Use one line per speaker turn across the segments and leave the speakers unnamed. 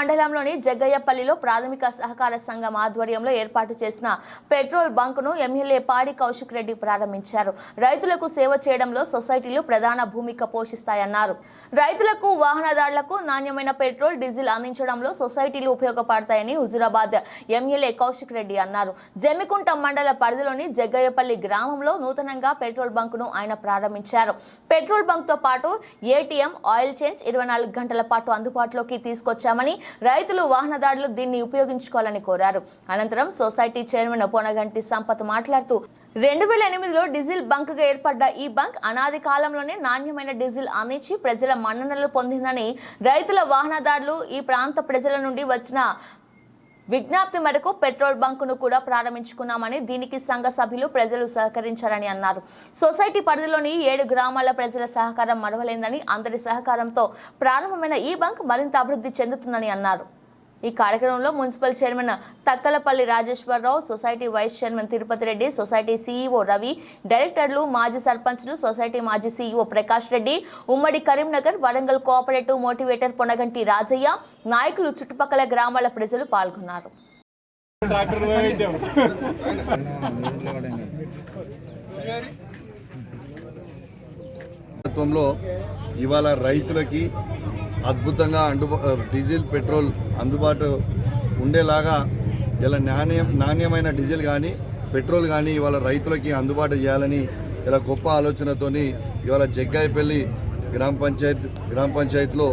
మండలంలోని జగ్గయ్యపల్లిలో ప్రాథమిక సహకార సంఘం ఆధ్వర్యంలో ఏర్పాటు చేసిన పెట్రోల్ బంక్ను ఎమ్మెల్యే పాడి కౌశిక్ రెడ్డి ప్రారంభించారు. రైతులకు సేవ చేయడంలో సొసైటీలు ప్రధాన భూమిక పోషిస్తాయన్నారు. రైతులకు వాహనదారులకు నాణ్యమైన పెట్రోల్ డీజిల్ అందించడంలో సొసైటీలు ఉపయోగపడతాయని హుజురాబాద్ ఎమ్మెల్యే కౌశిక్ రెడ్డి అన్నారు. జమ్మికుంట మండల పరిధిలోని జగ్గయ్యపల్లి గ్రామంలో నూతనంగా పెట్రోల్ బంక్ను ఆయన ప్రారంభించారు. పెట్రోల్ బంక్తో పాటు ఏటీఎం ఆయిల్ చేంజ్ ఇరవై నాలుగు గంటల పాటు అందుబాటులోకి తీసుకొచ్చామని రైతులు వాహనదారులు దీన్ని ఉపయోగించుకోవాలని కోరారు. అనంతరం సొసైటీ చైర్మన్ పొనగంటి సంపత్ మాట్లాడుతూ రెండు వేల ఎనిమిదిలో డీజిల్ బంక్గా ఏర్పడ్డ ఈ బంక్ అనాది కాలంలోనే నాణ్యమైన డీజిల్ అందించి ప్రజల మన్ననలు పొందిందని రైతుల వాహనదారులు ఈ ప్రాంత ప్రజల నుండి వచ్చిన విజ్ఞప్తి మేరకు పెట్రోల్ బంకును కూడా ప్రారంభించుకున్నామని దీనికి సంఘ సభ్యులు ప్రజలు సహకరించారని అన్నారు. సొసైటీ పరిధిలోని ఏడు గ్రామాల ప్రజల సహకారం మరవలేందని అందరి సహకారంతో ప్రారంభమైన ఈ బంక్ మరింత అభివృద్ధి చెందుతుందని అన్నారు. ఈ కార్యక్రమంలో municipal chairman Takkalapalli Rajeshwararao society vice chairman Tirupati Reddy society CEO Ravi డైరెక్టర్లు మాజీ సర్పంచ్లు సొసైటీ మాజీ సీఈఓ ప్రకాష్ రెడ్డి ఉమ్మడి కరీంనగర్ వరంగల్ కోఆపరేటివ్ మోటివేటర్ పొనగంటి రాజయ్య నాయకులు చుట్టుపక్కల గ్రామాల ప్రజలు పాల్గొన్నారు.
ప్రభుత్వంలో ఇవాళ రైతులకి అద్భుతంగా అందు డీజిల్ పెట్రోల్ అందుబాటు ఉండేలాగా ఇలా నాణ్యం నాణ్యమైన డీజిల్ కానీ పెట్రోల్ కానీ ఇవాళ రైతులకి అందుబాటు చేయాలని ఇలా గొప్ప ఆలోచనతోని ఇవాళ జగ్గాయిపల్లి గ్రామ పంచాయత్ గ్రామ పంచాయతీలో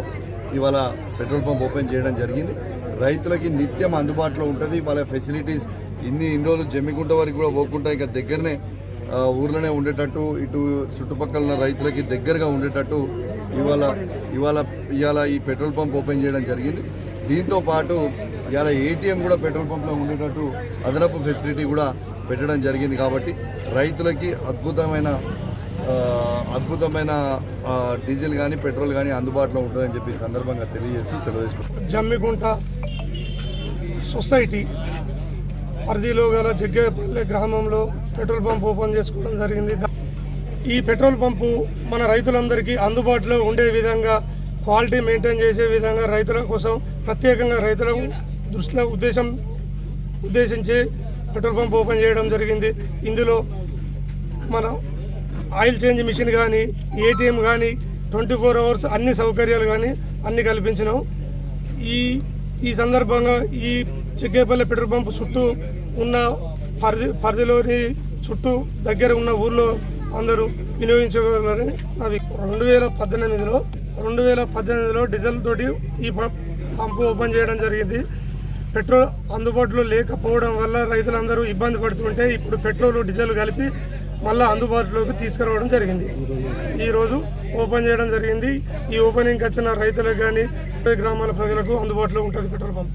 ఇవాళ పెట్రోల్ పంప్ ఓపెన్ చేయడం జరిగింది. రైతులకి నిత్యం అందుబాటులో ఉంటుంది. వాళ్ళ ఫెసిలిటీస్ ఇన్ని ఇన్ని రోజులు జమ్మికుంట వరకు కూడా పోకుండా ఇంకా దగ్గరనే ఊర్లోనే ఉండేటట్టు ఇటు చుట్టుపక్కల ఉన్న రైతులకి దగ్గరగా ఉండేటట్టు ఇవాళ ఇవాళ ఇవాళ ఈ పెట్రోల్ పంప్ ఓపెన్ చేయడం జరిగింది దీంతో పాటు ఇవాళ ఏటీఎం కూడా పెట్రోల్ పంప్లో ఉండేటట్టు అదనపు ఫెసిలిటీ కూడా పెట్టడం జరిగింది కాబట్టి రైతులకి అద్భుతమైన అద్భుతమైన డీజిల్ కానీ పెట్రోల్ కానీ అందుబాటులో ఉంటుందని చెప్పి సందర్భంగా తెలియజేస్తూ సెలవు తీసుకుంటున్నాను.
సొసైటీ పరిధిలో గల జగ్గేపల్లె గ్రామంలో పెట్రోల్ పంప్ ఓపెన్ చేసుకోవడం జరిగింది ఈ పెట్రోల్ పంపు మన రైతులందరికీ అందుబాటులో ఉండే విధంగా క్వాలిటీ మెయింటైన్ చేసే విధంగా రైతుల కోసం ప్రత్యేకంగా రైతుల దృష్టిలో ఉద్దేశం ఉద్దేశించి పెట్రోల్ పంప్ ఓపెన్ చేయడం జరిగింది. ఇందులో మన ఆయిల్ చేంజ్ మిషన్ కానీ ఏటీఎం కానీ ట్వంటీ ఫోర్ అవర్స్ అన్ని సౌకర్యాలు కానీ అన్ని కల్పించినాం. ఈ ఈ సందర్భంగా ఈ చెగ్గేపల్లి పెట్రోల్ పంప్ చుట్టూ ఉన్న పరిధి పరిధిలోని చుట్టూ దగ్గర ఉన్న ఊర్లో అందరూ వినియోగించగలరని అవి రెండు వేల పద్దెనిమిదిలో రెండు వేల పద్దెనిమిదిలో డీజిల్ తోటి ఈ పంపు ఓపెన్ చేయడం జరిగింది. పెట్రోల్ అందుబాటులో లేకపోవడం వల్ల రైతులందరూ ఇబ్బంది పడుతుంటే ఇప్పుడు పెట్రోల్ డీజిల్ కలిపి మళ్ళీ అందుబాటులోకి తీసుకురావడం జరిగింది. ఈరోజు ఓపెన్ చేయడం జరిగింది. ఈ ఓపెనింగ్కి వచ్చిన రైతులకు కానీ గ్రామాల ప్రజలకు అందుబాటులో ఉంటుంది పెట్రోల్ పంప్.